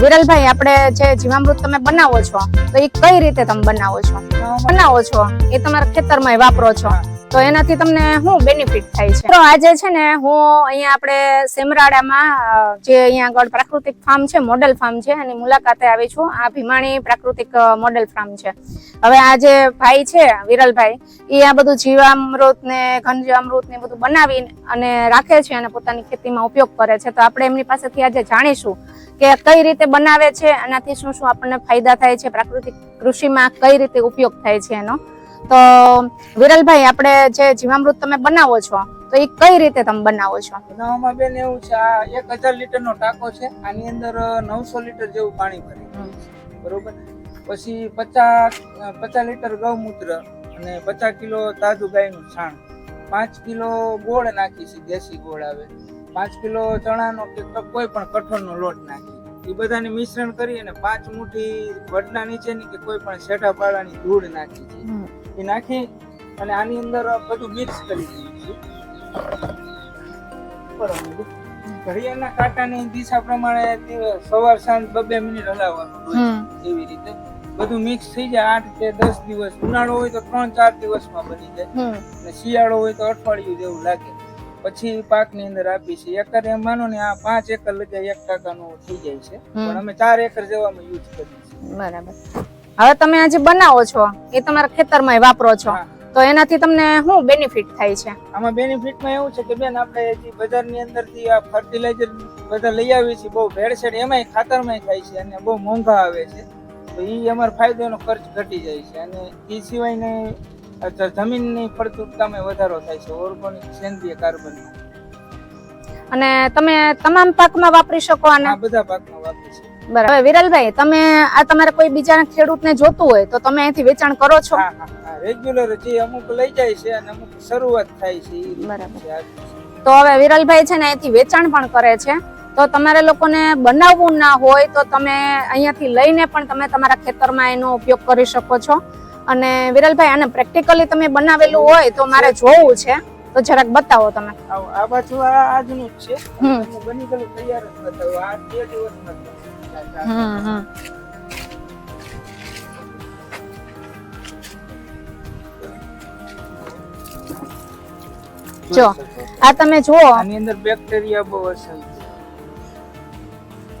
વિરલભાઈ, આપણે જે જીવામૃત તમે બનાવો છો, તો એ કઈ રીતે તમે બનાવો છો? બનાવો છો એ તમારા ખેતરમાં વાપરો છો? તો એનાથી તમને શું બેનિફિટ થાય છે? તો આજે છે ને હું અહીંયા આપણે સેમરાડામાં જે અહીંયા આગળ પ્રાકૃતિક ફાર્મ છે, મોડેલ ફાર્મ છે, એની મુલાકાતે આવી છું. આ ભીમાણી પ્રાકૃતિક મોડેલ ફાર્મ છે. હવે આ જે ભાઈ છે, વિરલભાઈ, એ આ બધું જીવામૃત ને ઘનજીવામૃત ને બધું બનાવી અને રાખે છે અને પોતાની ખેતીમાં ઉપયોગ કરે છે. તો આપણે એમની પાસેથી આજે જાણીશું કે કઈ રીતે બનાવે છે, એનાથી શું શું આપણને ફાયદા થાય છે, પ્રાકૃતિક કૃષિમાં કઈ રીતે ઉપયોગ થાય છે એનો. તો વિરલભાઈ આપણે જે જીવામૃત તમે બનાવો છો તો એ કઈ રીતે તમે બનાવો છો? બનાવવામાં બેન એવું છે આ એક હજાર લીટર નો ટાંકો છે આની અંદર નવસો લીટર જેવું પાણી ભરે બરોબર? પછી પચાસ પચાસ લીટર ગૌમૂત્ર અને પચાસ કિલો તાજું ગાયનું છાણ. પાંચ કિલો ગોળ નાખી છે દેશી ગોળ આવે. પાંચ કિલો ચણાનો કે કોઈ પણ કઠોળનો લોટ નાખી. એ બધાને મિશ્રણ કરી અને પાંચ મુઠ્ઠી વડના નીચેની કે કોઈ પણ શેઠા પાડાની ધૂળ નાખી છે. એ નાખી અને આની અંદર બધું મિક્સ કરી દઈએ ઘડિયાળના કાંટાની દિશા પ્રમાણે સવાર સાંજ બબે મિનિટ હલાવવાનું હોય એવી રીતે. બધું મિક્સ થઈ જાય આઠ કે દસ દિવસ. ઉનાળો હોય તો ત્રણ ચાર દિવસમાં બની જાય. અને શિયાળો હોય તો અઠવાડિયું જેવું લાગે. પછી પાકની અંદર આપી છે એકર એમ માનો ને આ પાંચ એકર લગે એક ટકાનું થઈ જાય છે. પણ અમે ચાર એકર જેવામાં યુઝ કરીએ છીએ. બરાબર. હવે તમે આ જે બનાવો છો એ તમારા ખેતરમાં વાપરો છો. તો એનાથી તમને શું બેનિફિટ થાય છે? આમાં બેનિફિટમાં એવું છે કે બેન આપણે બજારની અંદરથી આ ફર્ટિલાઇઝર બધા લઈ આવીએ છીએ બહુ ભેળસેળ એમાંય ખાતરમાંય થાય છે અને બહુ મોંઘા આવે છે. તો એ અમારો ફાયદોનો ખર્ચ ઘટી જાય છે અને એ સિવાયને જમીનની ફળદ્રુપતામાં વધારો થાય છે. ઓર્ગોનિક સેન્દ્રિય કાર્બનમાં અને તમે તમામ પાકમાં વાપરી શકો આને? બધા પાકમાં વાપરી શકો બરાબર. વિરલભાઈ તમે આ તમારે કોઈ બીજા ખેડૂતને જોતું હોય તો તમે અહીંથી વેચાણ કરો છો? રેગ્યુલર જે. અમુક લઈ જાય છે અને અમુક શરૂઆત થાય છે. બરાબર. તો હવે વિરલભાઈ છે ને અહીંથી વેચાણ પણ કરે છે. તો તમારે લોકોને બનાવવું ના હોય તો તમે અહીંયાથી લઈને પણ તમે તમારા ખેતરમાં એનો ઉપયોગ કરી શકો છો. અને વિરલભાઈ આને પ્રેક્ટિકલી તમે બનાવેલું હોય તો મારે જોવું છે. તો જરાક બતાવો તમે. આ પાછું આ આજનું જ છે. હમ. બની ગયું તૈયાર જ બતાવો. આ બે દિવસમાં હમ હમ. જો. આ તમે જુઓ. આની અંદર બેક્ટેરિયા બહુ હશે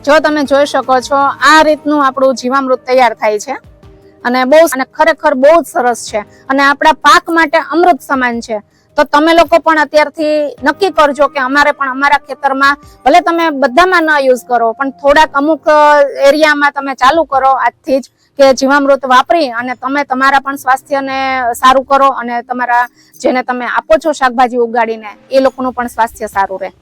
જો તમે જોઈ શકો છો આ રીતનું આપણું જીવામૃત તૈયાર થાય છે. અને બહુ અને ખરેખર બહુ જ સરસ છે. અને આપણા પાક માટે અમૃત સમાન છે. તો તમે લોકો પણ અત્યારથી નક્કી કરજો કે અમારે પણ અમારા ખેતરમાં ભલે તમે બધામાં ન યુઝ કરો, પણ થોડાક અમુક એરિયામાં તમે ચાલુ કરો આજથી જ કે જીવામૃત વાપરી અને તમે તમારા પણ સ્વાસ્થ્યને સારું કરો અને તમારા જેને તમે આપો છો શાકભાજી ઉગાડીને, એ લોકોનું પણ સ્વાસ્થ્ય સારું રહે.